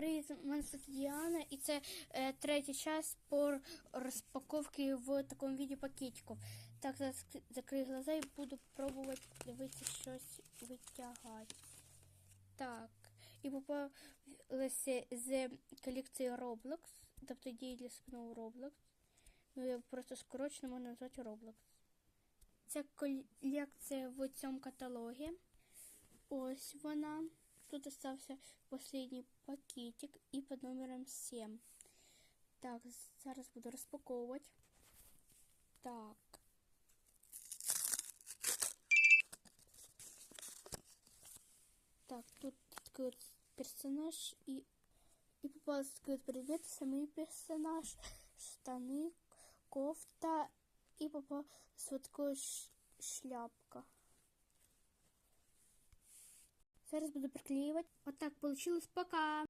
Привіт, мене звати Діана, і це е, третій час по розпаковці в такому віді пакетику. Так, зараз закрию глаза і буду пробувати дивитися щось витягати. Так, і попалися з колекції Roblox, тобто дії для спину Roblox. Ну, я просто скорочено можна назвати Roblox. Ця колекція в цьому каталогі. Ось вона. Тут остався последний пакетик і під номером 7. Так, зараз буду розпаковувати. Так. Так, тут такий от персонаж і, і попався такий от предмет, самий персонаж, штани, кофта і попалась вот така ш- шляпка. Зараз буду приклеивать. Вот так получилось. Пока.